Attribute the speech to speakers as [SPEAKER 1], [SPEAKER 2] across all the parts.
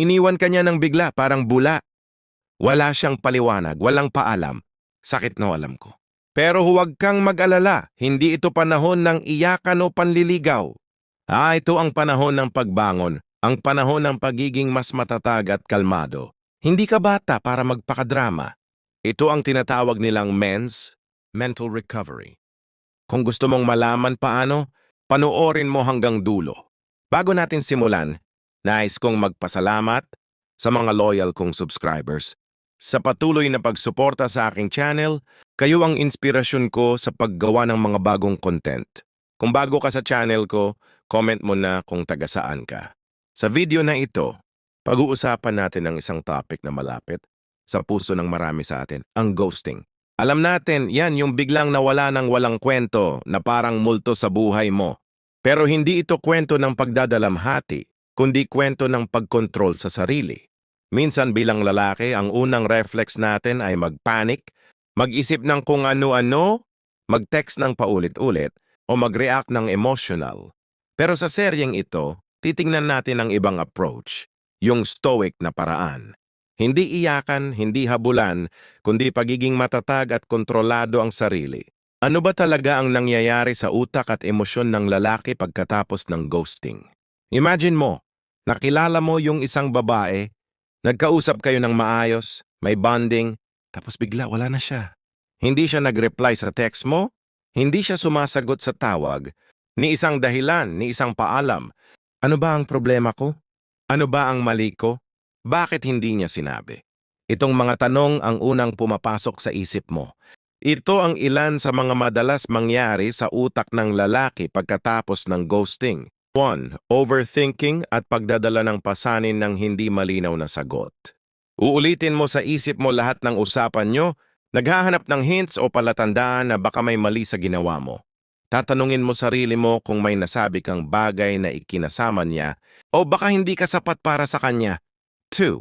[SPEAKER 1] Iniwan ka niya ng bigla, parang bula. Wala siyang paliwanag, walang paalam. Sakit na alam ko. Pero huwag kang mag-alala, hindi ito panahon ng iyakan o panliligaw. Ah, ito ang panahon ng pagbangon, ang panahon ng pagiging mas matatag at kalmado. Hindi ka bata para magpakadrama. Ito ang tinatawag nilang men's mental recovery. Kung gusto mong malaman paano, panoorin mo hanggang dulo. Bago natin simulan, nais kong magpasalamat sa mga loyal kong subscribers. Sa patuloy na pagsuporta sa aking channel, kayo ang inspirasyon ko sa paggawa ng mga bagong content. Kung bago ka sa channel ko, comment mo na kung taga saan ka. Sa video na ito, pag-uusapan natin ang isang topic na malapit sa puso ng marami sa atin, ang ghosting. Alam natin, yan yung biglang nawala ng walang kwento na parang multo sa buhay mo. Pero hindi ito kwento ng pagdadalamhati, kundi kwento ng pagkontrol sa sarili. Minsan bilang lalaki, ang unang reflex natin ay magpanic, mag-isip ng kung ano-ano, mag-text ng paulit-ulit, o mag-react ng emotional. Pero sa seryeng ito, titingnan natin ang ibang approach, yung stoic na paraan. Hindi iyakan, hindi habulan, kundi pagiging matatag at kontrolado ang sarili. Ano ba talaga ang nangyayari sa utak at emosyon ng lalaki pagkatapos ng ghosting? Imagine mo, nakilala mo yung isang babae, nagkausap kayo ng maayos, may bonding, tapos bigla wala na siya. Hindi siya nag-reply sa text mo, hindi siya sumasagot sa tawag, ni isang dahilan, ni isang paalam. Ano ba ang problema ko? Ano ba ang mali ko? Bakit hindi niya sinabi? Itong mga tanong ang unang pumapasok sa isip mo. Ito ang ilan sa mga madalas mangyari sa utak ng lalaki pagkatapos ng ghosting. 1. Overthinking at pagdadala ng pasanin ng hindi malinaw na sagot. Uulitin mo sa isip mo lahat ng usapan nyo, naghahanap ng hints o palatandaan na baka may mali sa ginawa mo. Tatanungin mo sarili mo kung may nasabi kang bagay na ikinasama niya o baka hindi ka sapat para sa kanya. 2.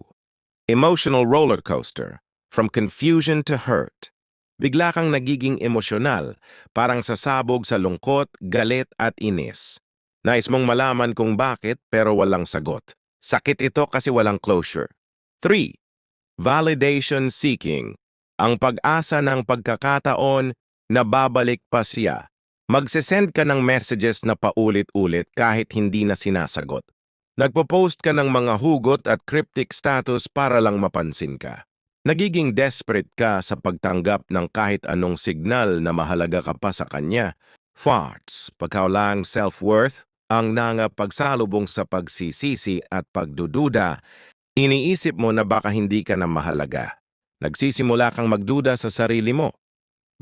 [SPEAKER 1] Emotional roller coaster. From confusion to hurt. Bigla kang nagiging emosyonal, parang sasabog sa lungkot, galit at inis. Nais mong malaman kung bakit pero walang sagot. Sakit ito kasi walang closure. 3. Validation seeking. Ang pag-asa ng pagkakataon na babalik pa siya. Magsesend ka ng messages na paulit-ulit kahit hindi na sinasagot. Nagpo-post ka ng mga hugot at cryptic status para lang mapansin ka. Nagiging desperate ka sa pagtanggap ng kahit anong signal na mahalaga ka pa sa kanya. Farts, pagkaulang self-worth, ang nanga pagsalubong sa pagsisisi at pagdududa, iniisip mo na baka hindi ka na mahalaga. Nagsisimula kang magduda sa sarili mo.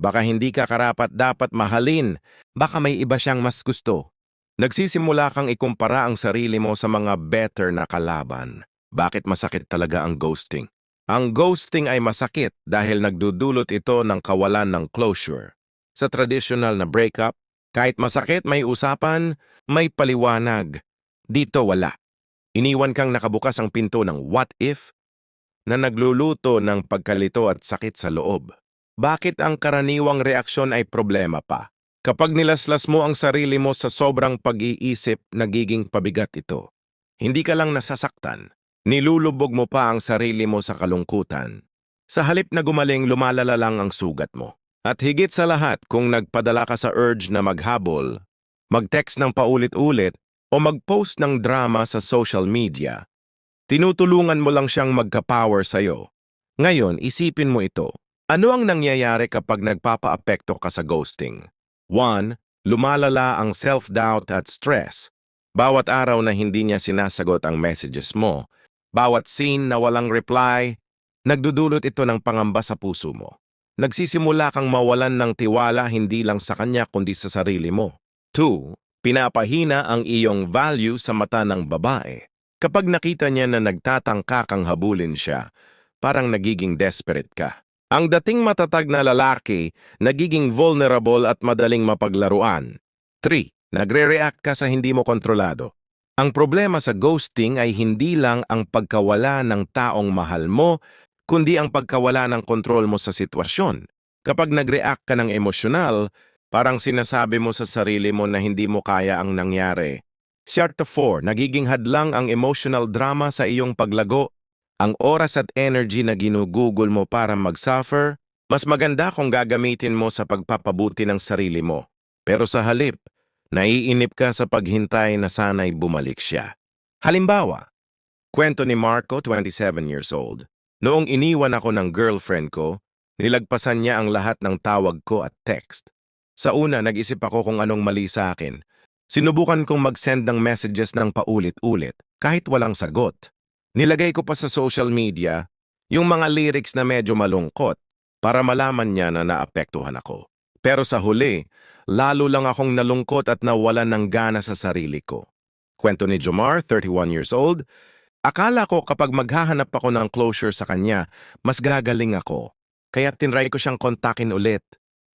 [SPEAKER 1] Baka hindi ka karapat dapat mahalin, baka may iba siyang mas gusto. Nagsisimula kang ikumpara ang sarili mo sa mga better na kalaban. Bakit masakit talaga ang ghosting? Ang ghosting ay masakit dahil nagdudulot ito ng kawalan ng closure. Sa traditional na breakup, kahit masakit may usapan, may paliwanag. Dito wala. Iniwan kang nakabukas ang pinto ng what if na nagluluto ng pagkalito at sakit sa loob. Bakit ang karaniwang reaksyon ay problema pa? Kapag nilaslas mo ang sarili mo sa sobrang pag-iisip, nagiging pabigat ito. Hindi ka lang nasasaktan, nilulubog mo pa ang sarili mo sa kalungkutan. Sa halip na gumaling, lumalala lang ang sugat mo. At higit sa lahat, kung nagpadala ka sa urge na maghabol, mag-text ng paulit-ulit, o mag-post ng drama sa social media, tinutulungan mo lang siyang magka-power sa'yo. Ngayon, isipin mo ito. Ano ang nangyayari kapag nagpapa-apekto ka sa ghosting? 1. Lumalala ang self-doubt at stress. Bawat araw na hindi niya sinasagot ang messages mo, bawat scene na walang reply, nagdudulot ito ng pangamba sa puso mo. Nagsisimula kang mawalan ng tiwala hindi lang sa kanya kundi sa sarili mo. 2. Pinapahina ang iyong value sa mata ng babae. Kapag nakita niya na nagtatangka kang habulin siya, parang nagiging desperate ka. Ang dating matatag na lalaki, nagiging vulnerable at madaling mapaglaruan. 3. Nagre-react ka sa hindi mo kontrolado. Ang problema sa ghosting ay hindi lang ang pagkawala ng taong mahal mo, kundi ang pagkawala ng kontrol mo sa sitwasyon. Kapag nag-react ka ng emosyonal, parang sinasabi mo sa sarili mo na hindi mo kaya ang nangyari. Chapter 4, nagiging hadlang ang emotional drama sa iyong paglago. Ang oras at energy na ginugugol mo para mag-suffer, mas maganda kung gagamitin mo sa pagpapabuti ng sarili mo. Pero sa halip, naiinip ka sa paghintay na sana'y bumalik siya. Halimbawa, kwento ni Marco, 27 years old. Noong iniwan ako ng girlfriend ko, nilagpasan niya ang lahat ng tawag ko at text. Sa una, nag-isip ako kung anong mali sa akin. Sinubukan kong mag-send ng messages ng paulit-ulit, kahit walang sagot. Nilagay ko pa sa social media yung mga lyrics na medyo malungkot para malaman niya na naapektuhan ako. Pero sa huli, lalo lang akong nalungkot at nawalan ng gana sa sarili ko. Kwento ni Jomar, 31 years old, Akala ko kapag maghahanap ako ng closure sa kanya, mas gagaling ako. Kaya tinry ko siyang kontakin ulit.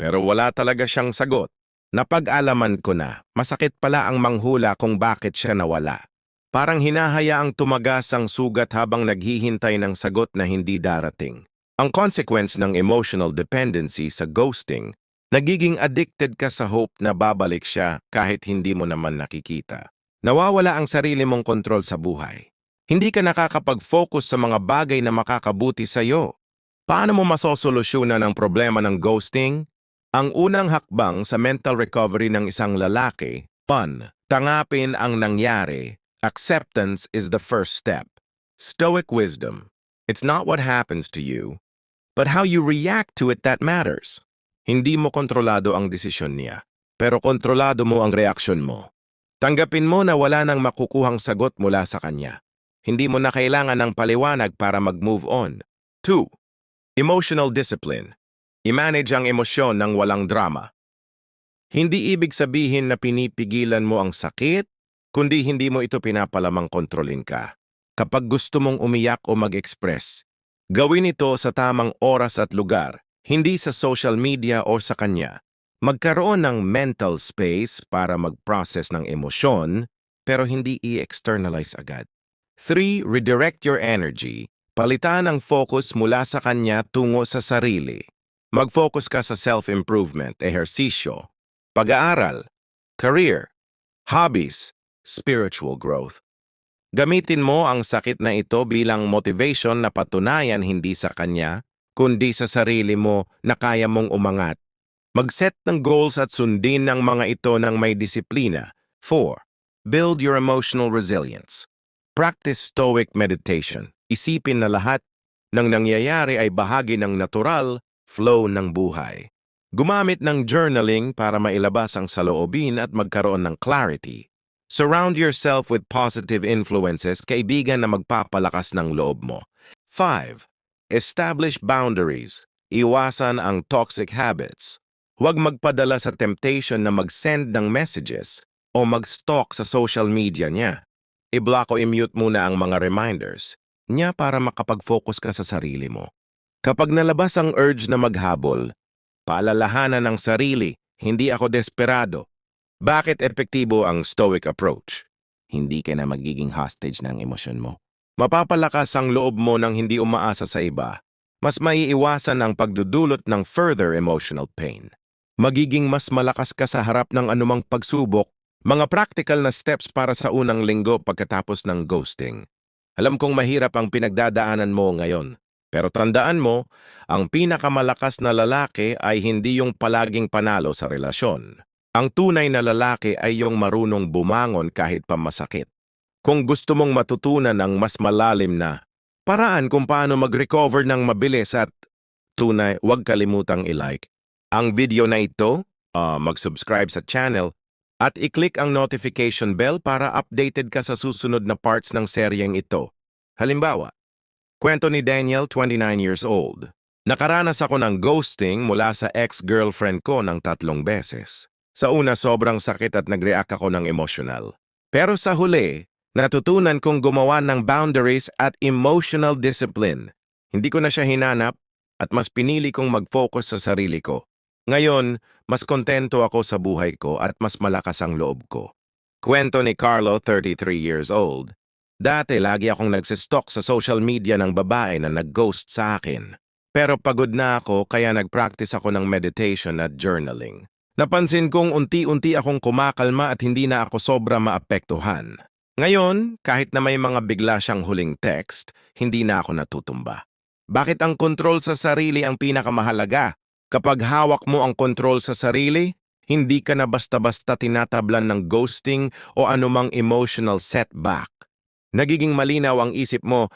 [SPEAKER 1] Pero wala talaga siyang sagot. Napag-alaman ko na, masakit pala ang manghula kung bakit siya nawala. Parang hinahayaang tumagas ang sugat habang naghihintay ng sagot na hindi darating. Ang consequence ng emotional dependency sa ghosting, nagiging addicted ka sa hope na babalik siya kahit hindi mo naman nakikita. Nawawala ang sarili mong kontrol sa buhay. Hindi ka nakakapag-focus sa mga bagay na makakabuti sa iyo. Paano mo masosolusyonan ang problema ng ghosting? Ang unang hakbang sa mental recovery ng isang lalaki, one, tangapin ang nangyari. Acceptance is the first step. Stoic wisdom. It's not what happens to you, but how you react to it that matters. Hindi mo kontrolado ang desisyon niya, pero kontrolado mo ang reaksyon mo. Tanggapin mo na wala nang makukuhang sagot mula sa kanya. Hindi mo na kailangan ng paliwanag para mag-move on. 2. Emotional discipline. I-manage ang emosyon ng walang drama. Hindi ibig sabihin na pinipigilan mo ang sakit, kundi hindi mo ito pinapalamang kontrolin ka. Kapag gusto mong umiyak o mag-express, gawin ito sa tamang oras at lugar, hindi sa social media o sa kanya. Magkaroon ng mental space para mag-process ng emosyon, pero hindi i-externalize agad. 3. Redirect your energy. Palitan ang focus mula sa kanya tungo sa sarili. Mag-focus ka sa self-improvement, ehersisyo, pag-aaral, career, hobbies, spiritual growth. Gamitin mo ang sakit na ito bilang motivation na patunayan hindi sa kanya, kundi sa sarili mo na kaya mong umangat. Mag-set ng goals at sundin ng mga ito ng may disiplina. 4. Build your emotional resilience. Practice stoic meditation. Isipin na lahat ng nangyayari ay bahagi ng natural flow ng buhay. Gumamit ng journaling para mailabas ang saloobin at magkaroon ng clarity. Surround yourself with positive influences, kaibigan na magpapalakas ng loob mo. 5. Establish boundaries. Iwasan ang toxic habits. Huwag magpadala sa temptation na mag-send ng messages o mag-stalk sa social media niya i-block o i-mute muna ang mga reminders niya para makapag-focus ka sa sarili mo. Kapag nalabas ang urge na maghabol, paalalahanan ng sarili, hindi ako desperado. Bakit epektibo ang stoic approach? Hindi ka na magiging hostage ng emosyon mo. Mapapalakas ang loob mo nang hindi umaasa sa iba. Mas maiiwasan ang pagdudulot ng further emotional pain. Magiging mas malakas ka sa harap ng anumang pagsubok mga practical na steps para sa unang linggo pagkatapos ng ghosting. Alam kong mahirap ang pinagdadaanan mo ngayon. Pero tandaan mo, ang pinakamalakas na lalaki ay hindi yung palaging panalo sa relasyon. Ang tunay na lalaki ay yung marunong bumangon kahit pa masakit. Kung gusto mong matutunan ang mas malalim na paraan kung paano mag-recover ng mabilis at tunay, huwag kalimutang i-like. Ang video na ito, uh, mag-subscribe sa channel at i-click ang notification bell para updated ka sa susunod na parts ng seryeng ito. Halimbawa, kwento ni Daniel, 29 years old. Nakaranas ako ng ghosting mula sa ex-girlfriend ko ng tatlong beses. Sa una sobrang sakit at nag-react ako ng emotional. Pero sa huli, natutunan kong gumawa ng boundaries at emotional discipline. Hindi ko na siya hinanap at mas pinili kong mag-focus sa sarili ko. Ngayon, mas kontento ako sa buhay ko at mas malakas ang loob ko. Kwento ni Carlo, 33 years old. Dati lagi akong nagsistalk sa social media ng babae na nag-ghost sa akin. Pero pagod na ako kaya nag-practice ako ng meditation at journaling. Napansin kong unti-unti akong kumakalma at hindi na ako sobra maapektuhan. Ngayon, kahit na may mga bigla siyang huling text, hindi na ako natutumba. Bakit ang control sa sarili ang pinakamahalaga? Kapag hawak mo ang control sa sarili, hindi ka na basta-basta tinatablan ng ghosting o anumang emotional setback. Nagiging malinaw ang isip mo,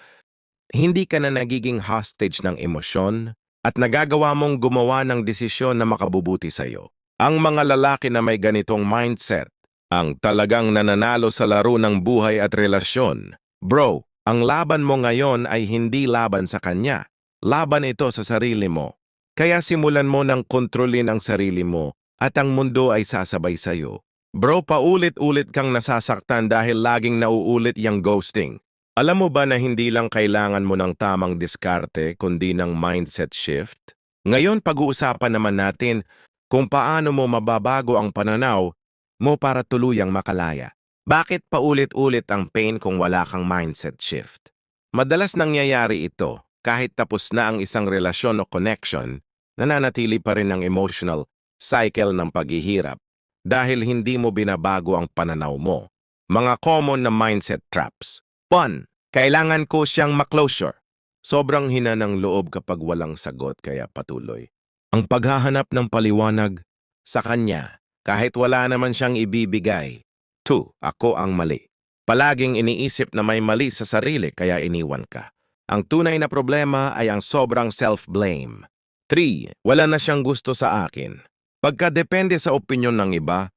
[SPEAKER 1] hindi ka na nagiging hostage ng emosyon at nagagawa mong gumawa ng desisyon na makabubuti sa iyo. Ang mga lalaki na may ganitong mindset, ang talagang nananalo sa laro ng buhay at relasyon. Bro, ang laban mo ngayon ay hindi laban sa kanya. Laban ito sa sarili mo. Kaya simulan mo ng kontrolin ang sarili mo at ang mundo ay sasabay sa iyo. Bro, paulit-ulit kang nasasaktan dahil laging nauulit yung ghosting. Alam mo ba na hindi lang kailangan mo ng tamang diskarte kundi ng mindset shift? Ngayon pag-uusapan naman natin kung paano mo mababago ang pananaw mo para tuluyang makalaya. Bakit paulit-ulit ang pain kung wala kang mindset shift? Madalas nangyayari ito kahit tapos na ang isang relasyon o connection, nananatili pa rin ang emotional cycle ng paghihirap dahil hindi mo binabago ang pananaw mo. Mga common na mindset traps. 1. Kailangan ko siyang maklosure. Sobrang hina ng loob kapag walang sagot kaya patuloy. Ang paghahanap ng paliwanag sa kanya kahit wala naman siyang ibibigay. 2. Ako ang mali. Palaging iniisip na may mali sa sarili kaya iniwan ka. Ang tunay na problema ay ang sobrang self-blame. 3. Wala na siyang gusto sa akin. Pagkadepende sa opinyon ng iba,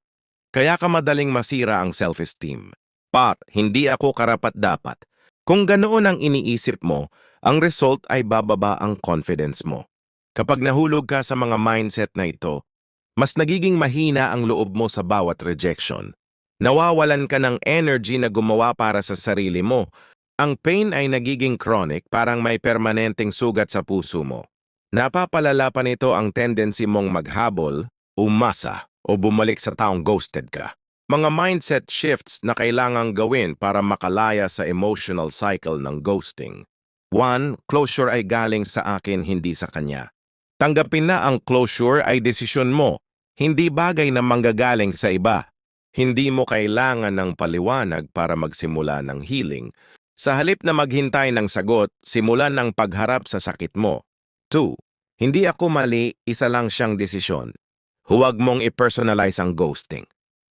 [SPEAKER 1] kaya ka madaling masira ang self-esteem. Par, hindi ako karapat-dapat. Kung ganoon ang iniisip mo, ang result ay bababa ang confidence mo. Kapag nahulog ka sa mga mindset na ito, mas nagiging mahina ang loob mo sa bawat rejection. Nawawalan ka ng energy na gumawa para sa sarili mo. Ang pain ay nagiging chronic parang may permanenteng sugat sa puso mo. Napapalala pa nito ang tendency mong maghabol, umasa, o bumalik sa taong ghosted ka. Mga mindset shifts na kailangang gawin para makalaya sa emotional cycle ng ghosting. 1. Closure ay galing sa akin, hindi sa kanya. Tanggapin na ang closure ay desisyon mo, hindi bagay na manggagaling sa iba. Hindi mo kailangan ng paliwanag para magsimula ng healing. Sa halip na maghintay ng sagot, simulan ng pagharap sa sakit mo. 2. Hindi ako mali, isa lang siyang desisyon. Huwag mong i-personalize ang ghosting.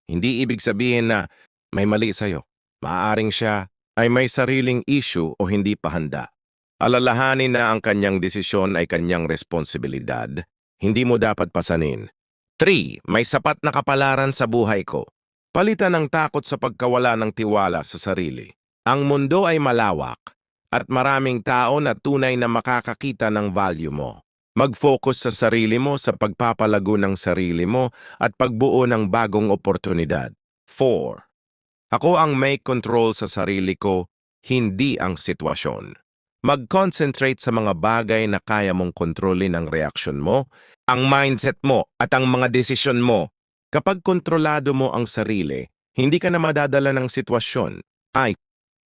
[SPEAKER 1] Hindi ibig sabihin na may mali sa'yo. Maaaring siya ay may sariling issue o hindi pa handa. Alalahanin na ang kanyang desisyon ay kanyang responsibilidad. Hindi mo dapat pasanin. 3. May sapat na kapalaran sa buhay ko. Palitan ng takot sa pagkawala ng tiwala sa sarili. Ang mundo ay malawak at maraming tao na tunay na makakakita ng value mo. Mag-focus sa sarili mo sa pagpapalago ng sarili mo at pagbuo ng bagong oportunidad. 4. Ako ang may control sa sarili ko, hindi ang sitwasyon. Mag-concentrate sa mga bagay na kaya mong kontrolin ang reaksyon mo, ang mindset mo at ang mga desisyon mo. Kapag kontrolado mo ang sarili, hindi ka na madadala ng sitwasyon. Ay,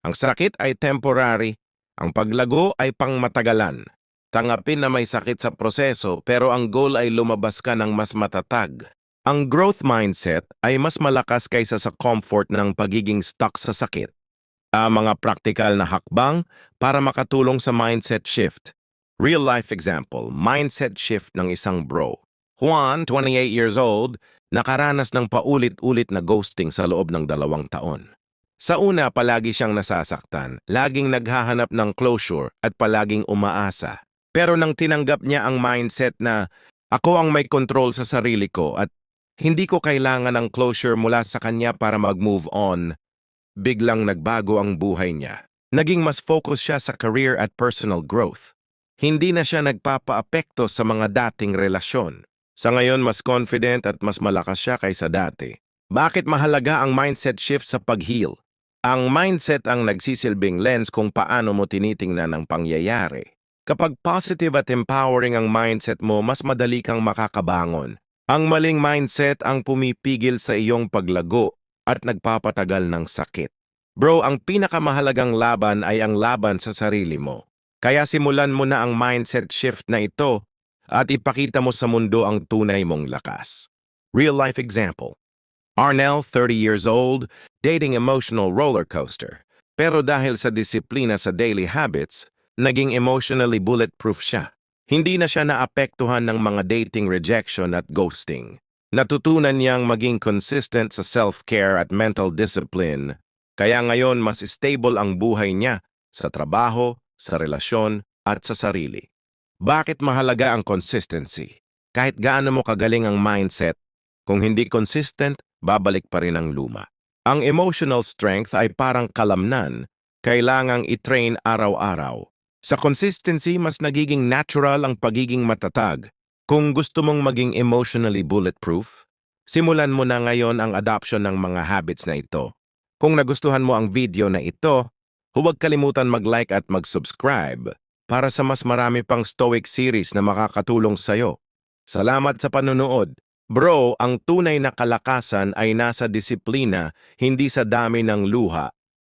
[SPEAKER 1] ang sakit ay temporary, ang paglago ay pangmatagalan. Tangapin na may sakit sa proseso pero ang goal ay lumabas ka ng mas matatag. Ang growth mindset ay mas malakas kaysa sa comfort ng pagiging stuck sa sakit. Ang mga practical na hakbang para makatulong sa mindset shift. Real life example, mindset shift ng isang bro. Juan, 28 years old, nakaranas ng paulit-ulit na ghosting sa loob ng dalawang taon. Sa una, palagi siyang nasasaktan, laging naghahanap ng closure at palaging umaasa. Pero nang tinanggap niya ang mindset na ako ang may control sa sarili ko at hindi ko kailangan ng closure mula sa kanya para mag-move on, biglang nagbago ang buhay niya. Naging mas focus siya sa career at personal growth. Hindi na siya nagpapaapekto sa mga dating relasyon. Sa ngayon, mas confident at mas malakas siya kaysa dati. Bakit mahalaga ang mindset shift sa pag-heal? Ang mindset ang nagsisilbing lens kung paano mo tinitingnan ang pangyayari. Kapag positive at empowering ang mindset mo, mas madali kang makakabangon. Ang maling mindset ang pumipigil sa iyong paglago at nagpapatagal ng sakit. Bro, ang pinakamahalagang laban ay ang laban sa sarili mo. Kaya simulan mo na ang mindset shift na ito at ipakita mo sa mundo ang tunay mong lakas. Real-life example. Arnell, 30 years old, dating emotional roller coaster. Pero dahil sa disiplina sa daily habits, naging emotionally bulletproof siya. Hindi na siya naapektuhan ng mga dating rejection at ghosting. Natutunan niyang maging consistent sa self-care at mental discipline. Kaya ngayon mas stable ang buhay niya sa trabaho, sa relasyon, at sa sarili. Bakit mahalaga ang consistency? Kahit gaano mo kagaling ang mindset, kung hindi consistent, babalik pa rin ang luma. Ang emotional strength ay parang kalamnan, kailangang i-train araw-araw. Sa consistency, mas nagiging natural ang pagiging matatag. Kung gusto mong maging emotionally bulletproof, simulan mo na ngayon ang adoption ng mga habits na ito. Kung nagustuhan mo ang video na ito, huwag kalimutan mag-like at mag-subscribe para sa mas marami pang Stoic series na makakatulong sa'yo. Salamat sa panonood. Bro, ang tunay na kalakasan ay nasa disiplina, hindi sa dami ng luha